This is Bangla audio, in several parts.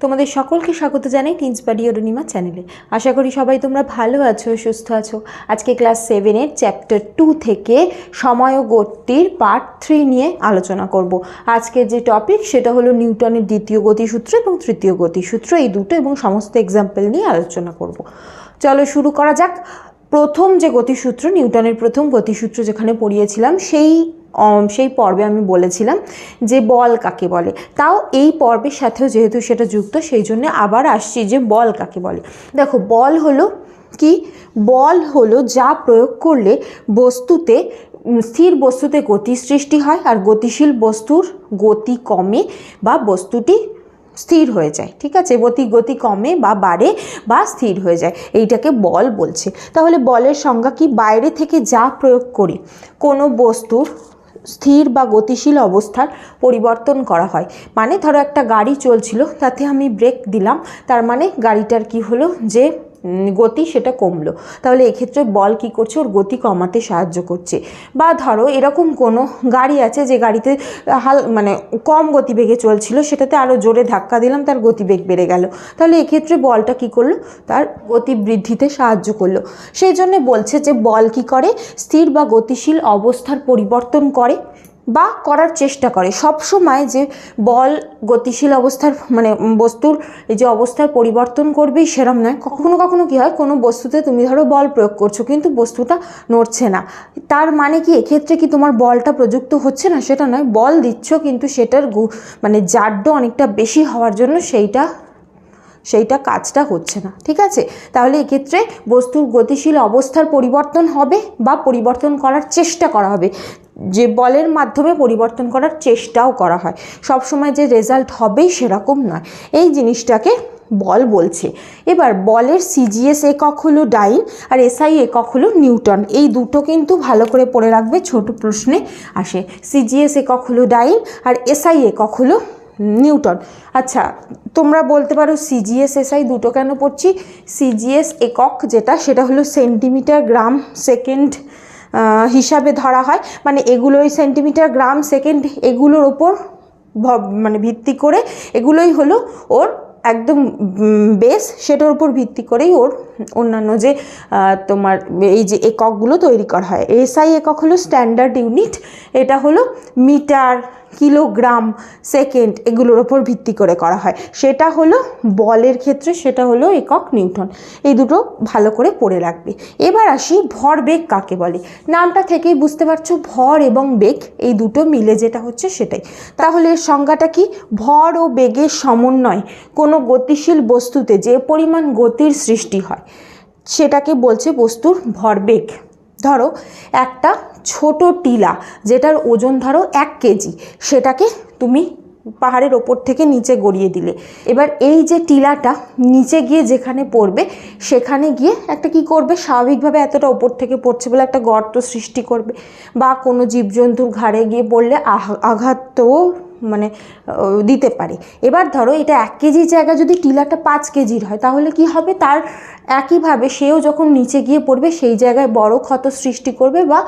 তোমাদের সকলকে স্বাগত জানাই টিন্স বাডি অরুণিমা চ্যানেলে আশা করি সবাই তোমরা ভালো আছো, সুস্থ আছো। আজকে ক্লাস সেভেনের চ্যাপ্টার টু থেকে সময় গতির পার্ট থ্রি নিয়ে আলোচনা করব। আজকের যে টপিক সেটা হলো নিউটনের দ্বিতীয় গতিসূত্র এবং তৃতীয় গতিসূত্র। এই দুটো এবং সমস্ত এক্সাম্পল নিয়ে আলোচনা করব। চলো শুরু করা যাক। প্রথম যে গতিসূত্র, নিউটনের প্রথম গতিসূত্র যেখানে পড়িয়েছিলাম, সেই সেই পর্বে আমি বলেছিলাম যে বল কাকে বলে। তাও এই পর্বের সাথেও যেহেতু সেটা যুক্ত, সেই জন্য আবার আসছি যে বল কাকে বলে। দেখো, বল হলো কি? বল হলো যা প্রয়োগ করলে বস্তুতে স্থির বস্তুতে গতি সৃষ্টি হয়, আর গতিশীল বস্তুর গতি কমে বা বস্তুটি স্থির হয়ে যায়, ঠিক আছে? গতি গতি কমে বা বাড়ে বা স্থির হয়ে যায়, এইটাকে বল বলছে। তাহলে বলের সংজ্ঞা কি? বাইরে থেকে যা প্রয়োগ করি, কোনো বস্তুর স্থির বা গতিশীল অবস্থার পরিবর্তন করা হয়। মানে ধরো একটা গাড়ি চলছিল, তাতে আমি ব্রেক দিলাম, তার মানে গাড়িটার কি হলো? যে গতি সেটা কমলো। তাহলে এক্ষেত্রে বল কি করছে? ওর গতি কমাতে সাহায্য করছে। বা ধরো এরকম কোনো গাড়ি আছে যে গাড়িতে হাল মানে কম গতিবেগে চলছিল, সেটাতে আরও জোরে ধাক্কা দিলাম, তার গতিবেগ বেড়ে গেল। তাহলে এক্ষেত্রে বলটা কি করল? তার গতি বৃদ্ধিতে সাহায্য করল। সেই জন্য বলছে যে বল কি করে? স্থির বা গতিশীল অবস্থার পরিবর্তন করে। বা করার চেষ্টা করে। সব সময় যে বল, গতিশীল অবস্থার মানে বস্তুর যে অবস্থার পরিবর্তন করবেই সেরম নয়। কখনো কখনো কী হয়, কোনো বস্তুতে তুমি ধরো বল প্রয়োগ করছ, কিন্তু বস্তুটা নড়ছে না। তার মানে কি, এক্ষেত্রে কি তোমার বলটা প্রযুক্ত হচ্ছে না? সেটা নয়, বল দিচ্ছ, কিন্তু সেটার মানে জাড্য অনেকটা বেশি হওয়ার জন্য সেইটা সেইটা কাজটা হচ্ছে না। ঠিক আছে? তাহলে এক্ষেত্রে বস্তুর গতিশীল অবস্থার পরিবর্তন হবে বা পরিবর্তন করার চেষ্টা করা হবে। যে বলের মাধ্যমে পরিবর্তন করার চেষ্টাও করা হয়। সব সময় যে রেজাল্ট হবেই সেরকম নয়। এই জিনিসটাকে বল বলছে। এবার বলের সিজিএস একক হলো ডাইন আর এসআই একক হলো নিউটন। এই দুটো কিন্তু ভালো করে পড়ে রাখবে, ছোট প্রশ্নে আসে। সিজিএস একক হলো ডাইন আর এসআই একক হলো নিউটন। আচ্ছা তোমরা বলতে পারো সিজিএস এসআই দুটো কেন পড়ছি? সিজিএস একক যেটা, সেটা হলো সেন্টিমিটার, গ্রাম, সেকেন্ড হিসাবে ধরা হয়। মানে এগুলোই সেন্টিমিটার গ্রাম সেকেন্ড এগুলোর ওপর মানে ভিত্তি করে এগুলোই হলো ওর একদম বেস সেটার উপর ভিত্তি করেই ওর অন্যান্য যে তোমার এই যে এককগুলো তৈরি করা হয়। এসআই একক হলো স্ট্যান্ডার্ড ইউনিট এটা হলো মিটার কিলোগ্রাম, সেকেন্ড এগুলোর ওপর ভিত্তি করে করা হয়। সেটা হলো বলের ক্ষেত্রে সেটা হলো একক নিউটন। এই দুটো ভালো করে পড়ে রাখবে। এবার আসি ভর বেগ কাকে বলে? নামটা থেকেই বুঝতে পারছ, ভর এবং বেগ, এই দুটো মিলে যেটা হচ্ছে সেটাই। তাহলে এর সংজ্ঞাটা কি? ভর ও বেগের সমন্বয়। কোনো গতিশীল বস্তুতে যে পরিমাণ গতির সৃষ্টি হয়, সেটাকে বলছে বস্তুর ভর ভরবেগ ধরো একটা ছোট টিলা যেটার ওজন ধরো এক কেজি, সেটাকে তুমি পাহাড়ের ওপর থেকে নিচে গড়িয়ে দিলে। এবার এই যে টিলাটা নিচে গিয়ে যেখানে পড়বে, সেখানে গিয়ে একটা কি করবে? স্বাভাবিকভাবে এতটা ওপর থেকে পড়ছে বলে একটা গর্ত সৃষ্টি করবে বা কোনো জীবজন্তুর ঘাড়ে গিয়ে পড়লে আঘাত তো মানে দিতে পারে। এবার ধরো এটা এক কেজির জায়গায় যদি টিলাটা পাঁচ কেজির হয়, তাহলে কি হবে? তার একইভাবে সেও যখন নিচে গিয়ে পড়বে, সেই জায়গায় বড় ক্ষত সৃষ্টি করবে বা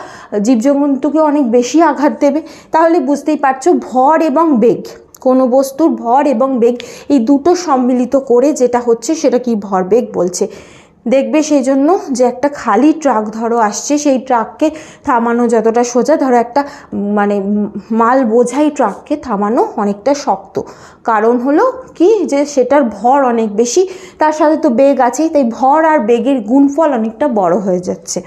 জীবজন্তুকে অনেক বেশি আঘাত দেবে। তাহলে বুঝতেই পারছ, ভর এবং বেগ, কোনো বস্তুর ভর এবং বেগ, এই দুটো সম্মিলিত করে যেটা হচ্ছে সেটা কি ভরবেগ বলছে। দেখবে সেই জন্য যে একটা খালি ট্রাক ধরো আসছে, সেই ট্রাককে থামানো যতটা সোজা, ধরো একটা মানে মাল বোঝাই ট্রাককে থামানো অনেকটা শক্ত। কারণ হলো কি যে সেটার ভর অনেক বেশি, তার সাথে তো বেগ আছেই, তাই ভর আর বেগের গুণফল অনেকটা বড় হয়ে যাচ্ছে।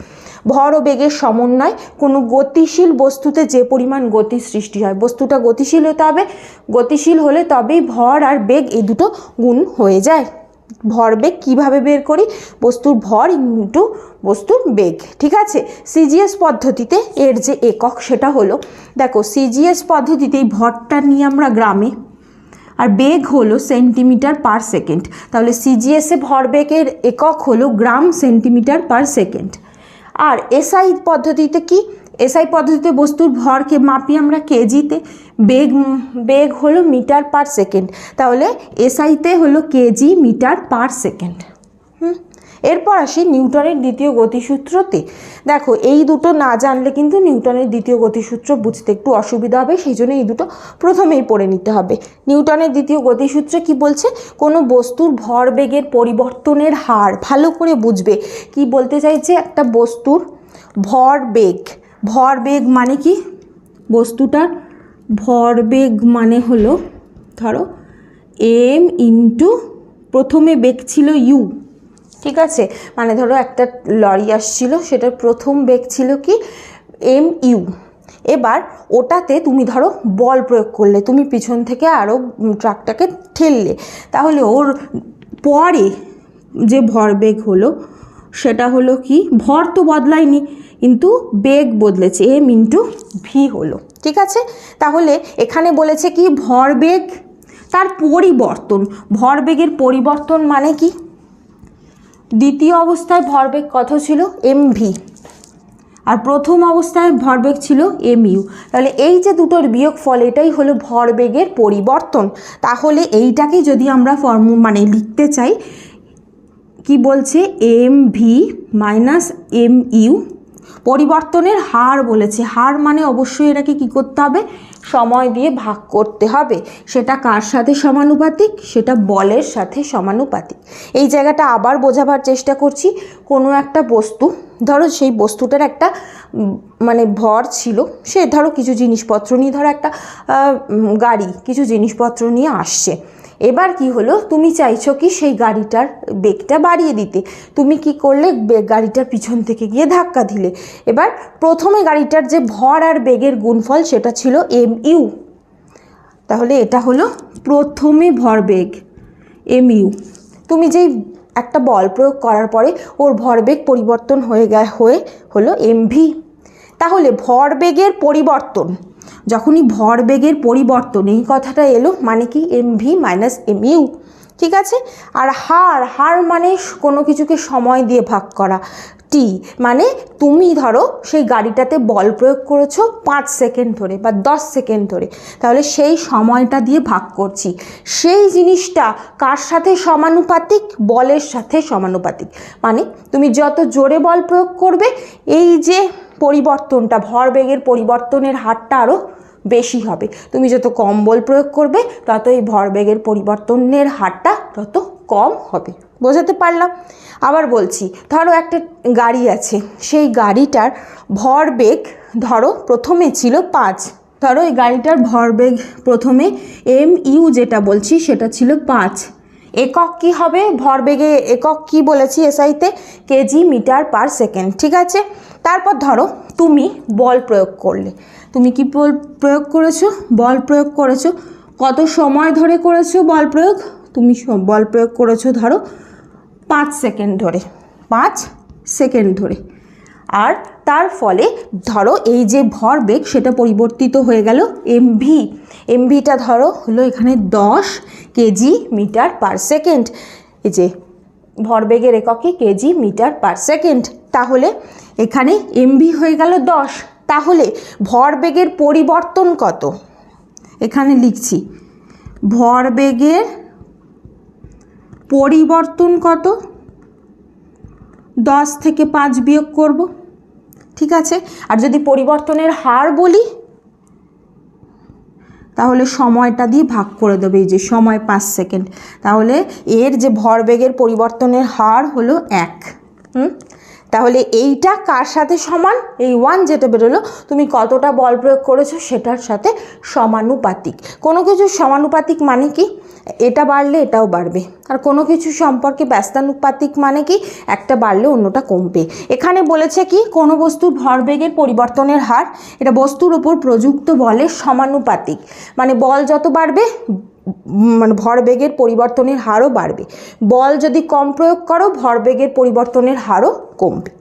ভর ও বেগের সমন্বয়, কোনো গতিশীল বস্তুতে যে পরিমাণ গতি সৃষ্টি হয়, বস্তুটা গতিশীল হতে হবে, গতিশীল হলে তবেই ভর আর বেগ এই দুটো গুণ হয়ে যায়। ভরবেগ কীভাবে বের করি? বস্তুর ভর ইন্টু বস্তুর বেগ। ঠিক আছে? সিজিএস পদ্ধতিতে এর যে একক সেটা হলো, দেখো সিজিএস পদ্ধতিতে এই ভরটা নিয়ে আমরা গ্রামে, আর বেগ হলো সেন্টিমিটার পার সেকেন্ড। তাহলে সিজিএসে ভরবেগের একক হলো গ্রাম সেন্টিমিটার পার সেকেন্ড। আর এসআই পদ্ধতিতে কি? এসআই পদ্ধতিতে বস্তুর ভরকে মাপি আমরা কেজিতে, বেগ বেগ হলো মিটার পার সেকেন্ড। তাহলে এসআইতে হলো কেজি মিটার পার সেকেন্ড। এরপর আসি নিউটনের দ্বিতীয় গতিসূত্রতে। দেখো, এই দুটো না জানলে কিন্তু নিউটনের দ্বিতীয় গতিসূত্র বুঝতে একটু অসুবিধা হবে, সেই জন্য এই দুটো প্রথমেই পড়ে নিতে হবে। নিউটনের দ্বিতীয় গতিসূত্রে কি বলছে? কোনো বস্তুর ভরবেগের পরিবর্তনের হার, ভালো করে বুঝবে। কি বলতে চাইছে? একটা বস্তুর ভরবেগ ভরবেগ মানে কি? বস্তুটার ভরবেগ মানে হলো, ধরো এম ইন্টু প্রথমে বেগ ছিল ইউ ঠিক আছে? মানে ধরো একটা লরি আসছিল, সেটার প্রথম বেগ ছিল কি? এম ইউ এবার ওটাতে তুমি ধরো বল প্রয়োগ করলে, তুমি পিছন থেকে আরও ট্রাকটাকে ঠেললে, তাহলে ওর পরে যে ভরবেগ হলো সেটা হলো কি? ভর তো বদলায়নি, কিন্তু বেগ বদলেছে। এম ইন্টু ভি হলো। ঠিক আছে? তাহলে এখানে বলেছে কি? ভরবেগ তার পরিবর্তন। ভরবেগের পরিবর্তন মানে কি? দ্বিতীয় অবস্থায় ভরবেগ কত ছিল? এম ভি আর প্রথম অবস্থায় ভরবেগ ছিল এম ইউ তাহলে এই যে দুটোর বিয়োগ ফল, এটাই হলো ভরবেগের পরিবর্তন। তাহলে এইটাকে যদি আমরা ফর্ম মানে লিখতে চাই কি বলছে? M V minus M U পরিবর্তনের হার বলেছে। হার মানে অবশ্যই এটাকে কি করতে হবে? সময় দিয়ে ভাগ করতে হবে। সেটা কার সাথে সমানুপাতিক? সেটা বলের সাথে সমানুপাতিক। এই জায়গাটা আবার বোঝাবার চেষ্টা করছি। কোনো একটা বস্তু, ধরো সেই বস্তুটার একটা মানে ভর ছিল, সে ধরো কিছু জিনিসপত্র নিয়ে, ধরো একটা গাড়ি, কিছু জিনিসপত্র নিয়ে আসছে। এবার কি হলো? তুমি চাইছো কি সেই গাড়িটার বেগটা বাড়িয়ে দিতে। তুমি কি করলে? গাড়িটার পিছন থেকে গিয়ে ধাক্কা দিলে। এবার প্রথমে গাড়িটার যে ভর আর বেগের গুণফল সেটা ছিল এম ইউ তাহলে এটা হলো প্রথমে ভরবেগ এম ইউ তুমি যেই একটা বল প্রয়োগ করার পরে ওর ভরবেগ পরিবর্তন হয়ে গে, হয়ে হলো এম ভি তাহলে ভরবেগের পরিবর্তন যখনই ভরবেগের পরিবর্তন, এই কথাটা এলো মানে কি? M V minus M U ঠিক আছে? আর হার হার মানে কোনো কিছুকে সময় দিয়ে ভাগ করা। টি মানে তুমি ধরো সেই গাড়িটাতে বল প্রয়োগ করেছ পাঁচ সেকেন্ড ধরে বা দশ সেকেন্ড ধরে। তাহলে সেই সময়টা দিয়ে ভাগ করছি। সেই জিনিসটা কার সাথে সমানুপাতিক? বলের সাথে সমানুপাতিক। মানে তুমি যত জোরে বল প্রয়োগ করবে, এই যে পরিবর্তনটা ভরবেগের পরিবর্তনের হারটা আরও বেশি হবে। তুমি যত কম বল প্রয়োগ করবে, তত এই ভরবেগের পরিবর্তনের হারটা তত কম হবে। বোঝাতে পারলাম? আবার বলছি, ধরো একটা গাড়ি আছে, সেই গাড়িটার ভরবেগ ধরো প্রথমে ছিল পাঁচ। ধরো এই গাড়িটার ভরবেগ প্রথমে এম ইউ যেটা বলছি, সেটা ছিল পাঁচ। একক কি হবে? ভরবেগে একক কি বলেছি এসআইতে? কেজি মিটার পার সেকেন্ড, ঠিক আছে? তারপর ধরো তুমি বল প্রয়োগ করলে। তুমি কি বল প্রয়োগ করেছ? বল প্রয়োগ করেছ। কত সময় ধরে করেছ বল প্রয়োগ? তুমি বল প্রয়োগ করেছ ধরো পাঁচ সেকেন্ড ধরে, পাঁচ সেকেন্ড ধরে। আর তার ফলে ধরো এই যে ভরবেগ সেটা পরিবর্তিত হয়ে গেল এমভি। এমভিটা ধরো হলো এখানে দশ কেজি মিটার পার সেকেন্ড। এই যে ভরবেগের এককে কেজি মিটার পার সেকেন্ড। তাহলে এখানে এমভি হয়ে গেল দশ। তাহলে ভরবেগের পরিবর্তন কত? এখানে লিখছি, ভরবেগের পরিবর্তন কত? দশ থেকে পাঁচ বিয়োগ করব, ঠিক আছে? আর যদি পরিবর্তনের হার বলি, তাহলে সময়টা দিয়ে ভাগ করে দেবে, এই যে সময় পাঁচ সেকেন্ড। তাহলে এর যে ভরবেগের পরিবর্তনের হার হলো এক, হুম? তাহলে এইটা কার সাথে সমান? এই ওয়ান যেটা বেরোলো, তুমি কতটা বল প্রয়োগ করেছ সেটার সাথে সমানুপাতিক। কোনো কিছু সমানুপাতিক মানে কি? এটা বাড়লে এটাও বাড়বে। আর কোনো কিছু সম্পর্কে ব্যস্তানুপাতিক মানে কি? একটা বাড়লে অন্যটা কমবে। এখানে বলেছে কি? কোনো বস্তুর ভরবেগের পরিবর্তনের হার, এটা বস্তুর ওপর প্রযুক্ত বলের সমানুপাতিক। মানে বল যত বাড়বে মানে ভরবেগের পরিবর্তনের হারও বাড়বে। বল যদি কম প্রয়োগ করো, ভরবেগের পরিবর্তনের হারও কমবে।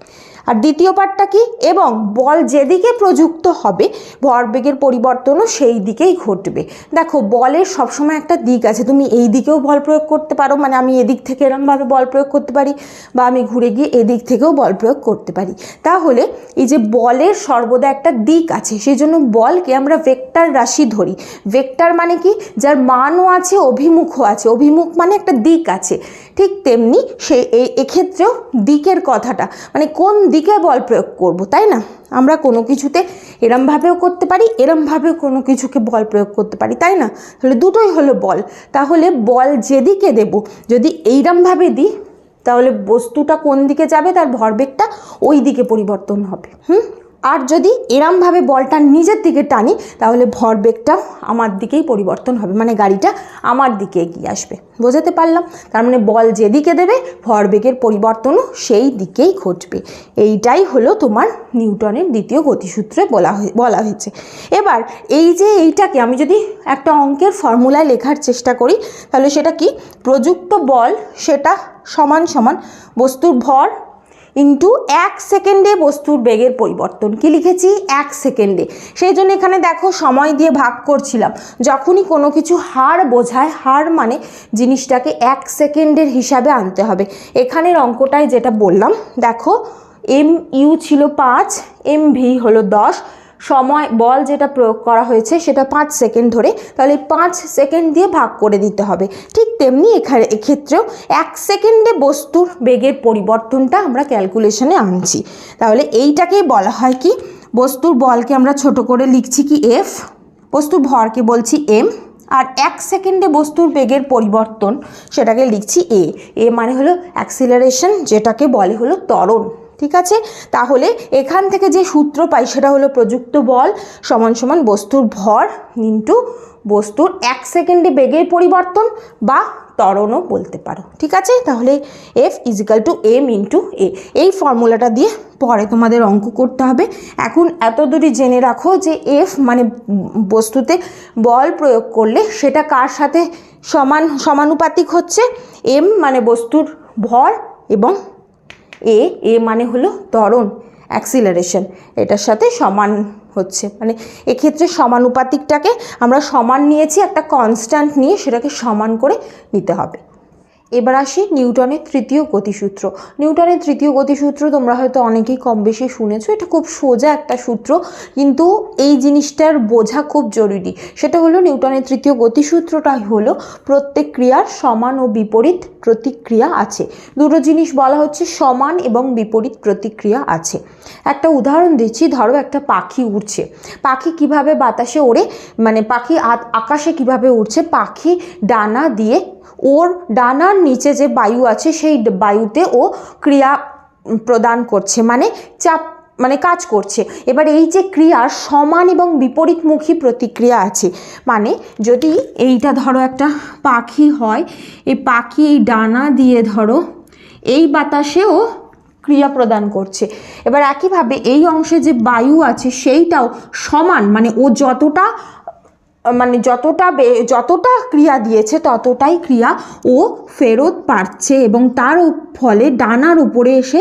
দ্বিতীয় পার্টটা কি? এবং বল যেদিকে প্রযুক্ত হবে, ভরবেগের পরিবর্তনও সেই দিকেই ঘটবে। দেখো, বলের সবসময় একটা দিক আছে, তুমি এই দিকেও বল প্রয়োগ করতে পারো মানে আমি এদিক থেকে এরমভাবে বল প্রয়োগ করতে পারি, বা আমি ঘুরে গিয়ে এদিক থেকেও বল প্রয়োগ করতে পারি। তাহলে এই যে বলের সর্বদা একটা দিক আছে সেই জন্য বলকে আমরা ভেক্টর রাশি ধরি। ভেক্টর মানে কি? যার মানও আছে, অভিমুখও আছে। অভিমুখ মানে একটা দিক আছে। ঠিক তেমনি সে এক্ষেত্রেও দিকের কথাটা মানে কোন দিকে বল প্রয়োগ করব, তাই না? আমরা কোনো কিছুতে এরমভাবেও করতে পারি, এরমভাবেও কোনো কিছুকে বল প্রয়োগ করতে পারি, তাই না? তাহলে দুটোই হলো বল। তাহলে বল যেদিকে দেব, যদি এইরমভাবে দিই, তাহলে বস্তুটা কোন দিকে যাবে? তার ভরবেগটা ওই দিকে পরিবর্তন হবে। হুম? আর যদি এরমভাবে বলটা নিজের দিকে টানি, তাহলে ভরবেগটাও আমার দিকেই পরিবর্তন হবে মানে গাড়িটা আমার দিকে এগিয়ে আসবে। বোঝাতে পারলাম? তার মানে বল যেদিকে দেবে ভরবেগের পরিবর্তনও সেই দিকেই ঘটবে। এইটাই হলো তোমার নিউটনের দ্বিতীয় গতিসূত্রে বলা হয়ে, বলা হয়েছে। এবার এই যে এইটাকে আমি যদি একটা অঙ্কের ফর্মুলায় লেখার চেষ্টা করি, তাহলে সেটা কি? প্রযুক্ত বল সেটা সমান সমান বস্তুর ভর ইন্টু এক সেকেন্ডে বস্তুর বেগের পরিবর্তন। কি লিখেছি? এক সেকেন্ডে। সেই জন্য এখানে দেখো সময় দিয়ে ভাগ করছিলাম। যখনই কোনো কিছু হার বোঝায়, হার মানে জিনিসটাকে এক সেকেন্ডের হিসাবে আনতে হবে। এখানের অঙ্কটায় যেটা বললাম, দেখো, এম ইউ ছিল পাঁচ, এম ভি হলো দশ সময় বল যেটা প্রয়োগ করা হয়েছে সেটা পাঁচ সেকেন্ড ধরে, তাহলে পাঁচ সেকেন্ড দিয়ে ভাগ করে দিতে হবে। ঠিক তেমনি এখানে, এক্ষেত্রেও এক সেকেন্ডে বস্তুর বেগের পরিবর্তনটা আমরা ক্যালকুলেশনে আনছি। তাহলে এইটাকেই বলা হয় কি? বস্তুর বলকে আমরা ছোট করে লিখছি কি এফ বস্তুর ভরকে বলছি এম আর এক সেকেন্ডে বস্তুর বেগের পরিবর্তন সেটাকে লিখছি এ এ মানে হলো অ্যাক্সিলারেশন যেটাকে বলে হলো ত্বরণ। ঠিক আছে? তাহলে এখান থেকে যে সূত্র পাই সেটা হলো প্রযুক্ত বল সমান সমান বস্তুর ভর ইন্টু বস্তুর এক সেকেন্ডে বেগের পরিবর্তন বা ত্বরণও বলতে পারো। ঠিক আছে? তাহলে F equal to M into A এই ফর্মুলাটা দিয়ে পরে তোমাদের অঙ্ক করতে হবে। এখন এত দূরই জেনে রাখো যে এফ মানে বস্তুতে বল প্রয়োগ করলে সেটা কার সাথে সমান সমানুপাতিক হচ্ছে? এম মানে বস্তুর ভর এবং এ এ মানে হলো ত্বরণ অ্যাক্সিলারেশন এটার সাথে সমান হচ্ছে। মানে এক্ষেত্রে সমানুপাতিকটাকে আমরা সমান নিয়েছি, একটা কনস্ট্যান্ট নিয়ে সেটাকে সমান করে নিতে হবে। এবার আসি নিউটনের তৃতীয় গতিসূত্র। নিউটনের তৃতীয় গতিসূত্র তোমরা হয়তো অনেকেই কম বেশি শুনেছো, এটা খুব সোজা একটা সূত্র, কিন্তু এই জিনিসটার বোঝা খুব জরুরি। সেটা হলো নিউটনের তৃতীয় গতিসূত্রটাই হলো প্রত্যেক ক্রিয়ার সমান ও বিপরীত প্রতিক্রিয়া আছে। দুটো জিনিস বলা হচ্ছে সমান এবং বিপরীত প্রতিক্রিয়া আছে। একটা উদাহরণ দিচ্ছি, ধরো একটা পাখি উড়ছে। পাখি কীভাবে বাতাসে ওড়ে? মানে পাখি আকাশে কীভাবে উড়ছে? পাখি ডানা দিয়ে ওর ডানার নিচে যে বায়ু আছে, সেই বায়ুতে ও ক্রিয়া প্রদান করছে মানে চাপ মানে কাজ করছে। এবার এই যে ক্রিয়ার সমান এবং বিপরীতমুখী প্রতিক্রিয়া আছে মানে যদি এইটা ধরো একটা পাখি হয়, এই পাখি এই ডানা দিয়ে ধরো, এই বাতাসেও ক্রিয়া প্রদান করছে। এবার একইভাবে এই অংশে যে বায়ু আছে, সেইটাও সমান মানে ও যতটা মানে যতটা যতটা ক্রিয়া দিয়েছে, ততটাই ক্রিয়া ও ফেরত পারছে এবং তার ফলে ডানার উপরে এসে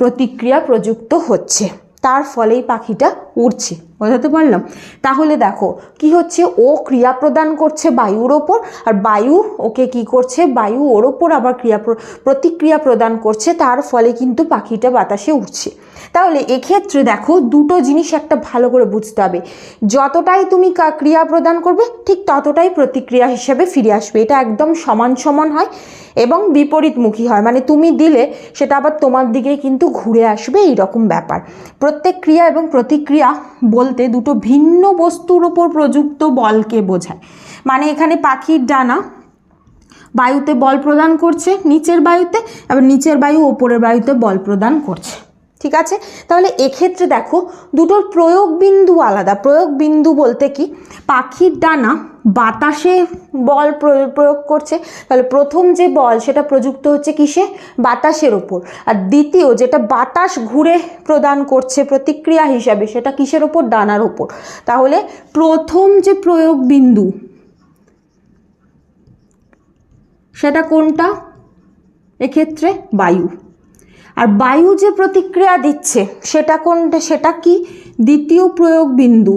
প্রতিক্রিয়া প্রযুক্ত হচ্ছে। তার ফলেই পাখিটা উড়ছে, বোঝাতে পারলাম? তাহলে দেখো, কি হচ্ছে? ও ক্রিয়া প্রদান করছে বায়ুর ওপর, আর বায়ু ওকে কি করছে? বায়ু ওর ওপর আবার ক্রিয়া প্রতিক্রিয়া প্রদান করছে, তার ফলে কিন্তু পাখিটা বাতাসে উঠছে তাহলে এক্ষেত্রে দেখো, দুটো জিনিস একটা ভালো করে বুঝতে হবে। যতটাই তুমি ক্রিয়া প্রদান করবে, ঠিক ততটাই প্রতিক্রিয়া হিসেবে ফিরে আসবে। এটা একদম সমান সমান হয় এবং বিপরীতমুখী হয়। মানে তুমি দিলে, সেটা আবার তোমার দিকেই কিন্তু ঘুরে আসবে এই রকম ব্যাপার। প্রত্যেক ক্রিয়া এবং প্রতিক্রিয়া বলতে দুটো ভিন্ন বস্তুর ওপর প্রযুক্ত বলকে বোঝায়। মানে এখানে পাখির ডানা বায়ুতে বল প্রদান করছে, নিচের বায়ুতে, আবার নিচের বায়ু ওপরের বায়ুতে বল প্রদান করছে। ঠিক আছে? তাহলে এক্ষেত্রে দেখো, দুটোর প্রয়োগ বিন্দু আলাদা। প্রয়োগ বিন্দু বলতে কি? পাখির ডানা বাতাসে বল প্রয়োগ করছে। তাহলে প্রথম যে বল, সেটা প্রযুক্ত হচ্ছে কিসে? বাতাসের ওপর। আর দ্বিতীয়, যেটা বাতাস ঘুরে প্রদান করছে প্রতিক্রিয়া হিসাবে, সেটা কিসের ওপর? ডানার ওপর। তাহলে প্রথম যে প্রয়োগ বিন্দু সেটা কোনটা? এক্ষেত্রে বায়ু। আর বায়ু যে প্রতিক্রিয়া দিচ্ছে, সেটা কোনটা? সেটা কি? দ্বিতীয় প্রয়োগ বিন্দু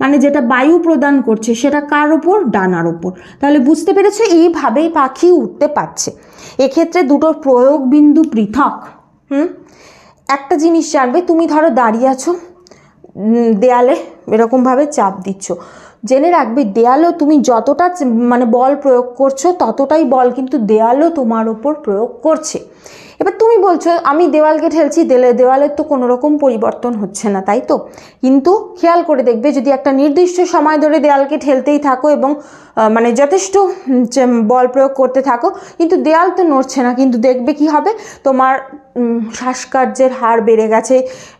মানে যেটা বায়ু প্রদান করছে, সেটা কার ওপর? ডানার ওপর। তাহলে বুঝতে পেরেছ, এইভাবেই পাখি উঠতে পারছে। এক্ষেত্রে দুটো প্রয়োগ বিন্দু পৃথক। হুম? একটা জিনিস জানবে, তুমি ধরো দাঁড়িয়ে আছো। দেয়ালে এরকমভাবে চাপ দিচ্ছ। জেনে রাখবে, দেয়ালও তুমি যতটা মানে বল প্রয়োগ করছ, ততটাই বল কিন্তু দেয়ালও তোমার ওপর প্রয়োগ করছে। এবার তুমি বলছো, আমি দেওয়ালকে ঠেলছি দেলে, দেওয়ালের তো কোনো রকম পরিবর্তন হচ্ছে না, তাই তো? কিন্তু খেয়াল করে দেখবে, যদি একটা নির্দিষ্ট সময় ধরে দেয়ালকে ঠেলতেই থাকো এবং মানে যথেষ্ট বল প্রয়োগ করতে থাকো, কিন্তু দেয়াল তো নড়ছে না, কিন্তু দেখবে কি হবে? তোমার শ্বাসকার্যের হার বেড়ে গেছে,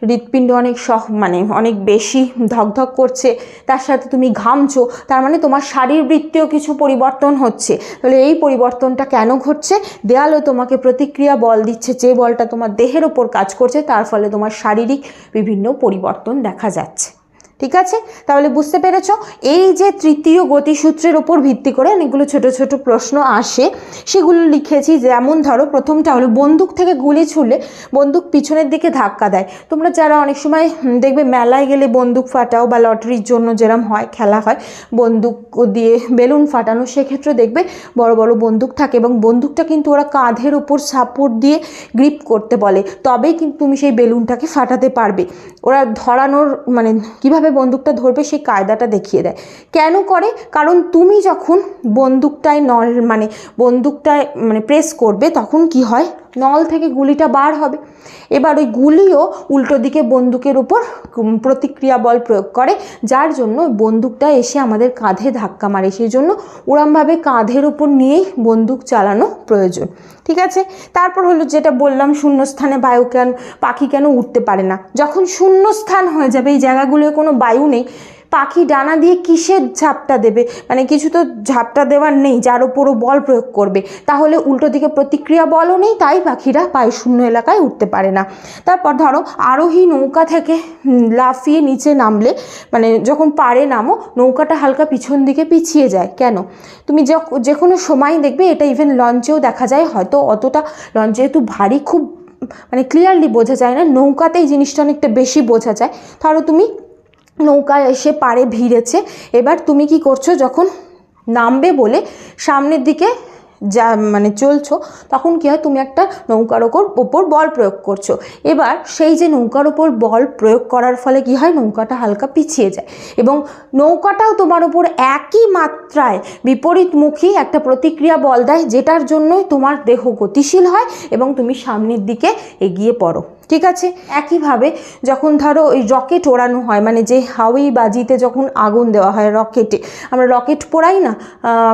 হৃৎপিণ্ড অনেক সহ মানে অনেক বেশি ধকধক করছে, তার সাথে তুমি ঘামছো, তার মানে তোমার শারীরবৃত্তীয় কিছু পরিবর্তন হচ্ছে। তাহলে এই পরিবর্তনটা কেন ঘটছে? দেয়ালও তোমাকে প্রতিক্রিয়া বল দিচ্ছে। যে বলটা তোমার দেহের ওপর কাজ করছে, তার ফলে তোমার শারীরিক বিভিন্ন পরিবর্তন দেখা যাচ্ছে। ঠিক আছে? তাহলে বুঝতে পেরেছ? এই যে তৃতীয় গতিসূত্রের ওপর ভিত্তি করে অনেকগুলো ছোট ছোট প্রশ্ন আসে, সেগুলো লিখেছি। যেমন ধরো, প্রথমটা হলো, বন্দুক থেকে গুলি ছুলে বন্দুক পিছনের দিকে ধাক্কা দেয়। তোমরা যারা অনেক সময় দেখবে মেলায় গেলে বন্দুক ফাটাও বা লটারির জন্য যেরম হয়, খেলা হয়, বন্দুক দিয়ে বেলুন ফাটানো, সেক্ষেত্রে দেখবে বড় বড় বন্দুক থাকে এবং বন্দুকটা কিন্তু ওরা কাঁধের ওপর সাপোর্ট দিয়ে গ্রিপ করতে বলে। তবেই কিন্তু তুমি সেই বেলুনটাকে ফাটাতে পারবে। ওরা ধরানোর মানে কীভাবে বন্দুকটা ধরবে, সেই কায়দাটা দেখিয়ে দেয়। কেন করে? কারণ তুমি যখন বন্দুকটায় নল মানে বন্দুকটায় মানে প্রেস করবে, তখন কি হয়? নল থেকে গুলিটা বার হবে। এবার ওই গুলিও উল্টো দিকে বন্দুকের উপর প্রতিক্রিয়া বল প্রয়োগ করে, যার জন্য বন্দুকটা এসে আমাদের কাঁধে ধাক্কা মারে। সেই জন্য ওরমভাবে কাঁধের উপর নিয়েই বন্দুক চালানো প্রয়োজন। ঠিক আছে? তারপর হলো যেটা বললাম, শূন্যস্থানে বায়ু কেন, পাখি কেন উঠতে পারে না? যখন শূন্যস্থান হয়ে যাবে, এই জায়গাগুলোয় কোনো বায়ু নেই পাখি ডানা দিয়ে কিসের ঝাপটা দেবে? মানে কিছু তো ঝাপটা দেওয়ার নেই, যার ওপরও বল প্রয়োগ করবে। তাহলে উল্টো দিকে প্রতিক্রিয়া বলও নেই, তাই পাখিরা পায়ে শূন্য এলাকায় উঠতে পারে না। তারপর ধরো, আরোহী নৌকা থেকে লাফিয়ে নিচে নামলে মানে যখন পারে নামো, নৌকাটা হালকা পিছন দিকে পিছিয়ে যায়। কেন? তুমি যে কোনো সময় দেখবে এটা ইভেন লঞ্চেও দেখা যায়, হয়তো অতটা লঞ্চ যেহেতু ভারী, খুব মানে ক্লিয়ারলি বোঝা যায় না নৌকাতে এই জিনিসটা অনেকটা বেশি বোঝা যায়। ধরো তুমি নৌকায় এসে পাড়ে ভিড়েছে। এবার তুমি কি করছ? যখন নামবে বলে সামনের দিকে যা মানে চলছো, তখন কী হয়? তুমি একটা নৌকার ওপর ওপর বল প্রয়োগ করছ। এবার সেই যে নৌকার ওপর বল প্রয়োগ করার ফলে কি হয়? নৌকাটা হালকা পিছিয়ে যায় এবং নৌকাটাও তোমার ওপর একই মাত্রায় বিপরীতমুখী একটা প্রতিক্রিয়া বল দেয়, যেটার জন্যই তোমার দেহ গতিশীল হয় এবং তুমি সামনের দিকে এগিয়ে পড়ো। ঠিক আছে? একইভাবে যখন ধরো ওই রকেট ওড়ানো হয় মানে যে হাওয়াই বাজিতে যখন আগুন দেওয়া হয় রকেটে আমরা রকেট পোড়াই না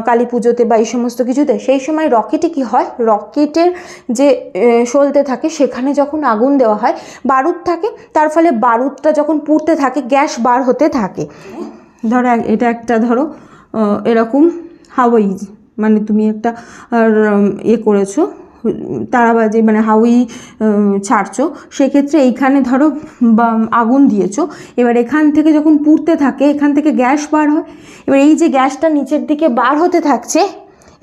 কালী পুজোতে বা এই সমস্ত কিছুতে, সেই সময় রকেটে কি হয়? রকেটের যে সলতে থাকে, সেখানে যখন আগুন দেওয়া হয়, বারুদ থাকে, তার ফলে বারুদটা যখন পুড়তে থাকে, গ্যাস বার হতে থাকে। ধরো এটা একটা ধরো এরকম হাওয়াই মানে তুমি একটা ইয়ে করেছ তারাবাজি মানে হাউই ছাড়ছো, সেক্ষেত্রে এইখানে ধরো আগুন দিয়েছ। এবার এখান থেকে যখন পুড়তে থাকে, এখান থেকে গ্যাস বার হয়। এবার এই যে গ্যাসটা নিচের দিকে বার হতে থাকছে,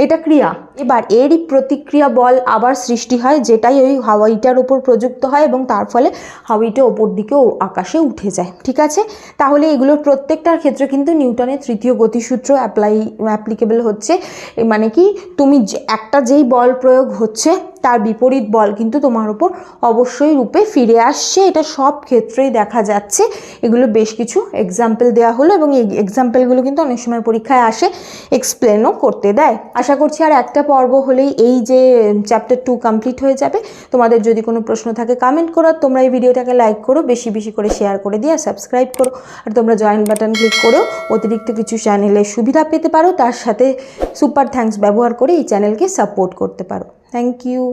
এটা ক্রিয়া। এবার এরই প্রতিক্রিয়া বল আবার সৃষ্টি হয়, যেটাই ওই হাওয়াইটার ওপর প্রযুক্ত হয় এবং তার ফলে হাওয়াইটা ওপর দিকে ও আকাশে উঠে যায়। ঠিক আছে? তাহলে এগুলোর প্রত্যেকটার ক্ষেত্রে কিন্তু নিউটনের তৃতীয় গতিসূত্র অ্যাপ্লাই অ্যাপ্লিকেবল হচ্ছে। মানে কি? তুমি একটা যেই বল প্রয়োগ হচ্ছে, তার বিপরীত বল কিন্তু তোমার ওপর অবশ্যই রূপে ফিরে আসছে। এটা সব ক্ষেত্রেই দেখা যাচ্ছে। এগুলো বেশ কিছু এক্সাম্পল দেওয়া হলো এবং এই এক্সাম্পলগুলো কিন্তু অনেক সময় পরীক্ষায় আসে এক্সপ্লেনও করতে দেয়। আশা করছি আর একটা পর্ব হলেই এই যে চ্যাপ্টার টু কমপ্লিট হয়ে যাবে। তোমাদের যদি কোনো প্রশ্ন থাকে কমেন্ট করো। তোমরা এই ভিডিওটাকে লাইক করো, বেশি বেশি করে শেয়ার করে দিয়ে সাবস্ক্রাইব করো। আর তোমরা জয়েন বাটন ক্লিক করেও অতিরিক্ত কিছু চ্যানেলের সুবিধা পেতে পারো। তার সাথে সুপার থ্যাঙ্কস ব্যবহার করে এই চ্যানেলকে সাপোর্ট করতে পারো। Thank you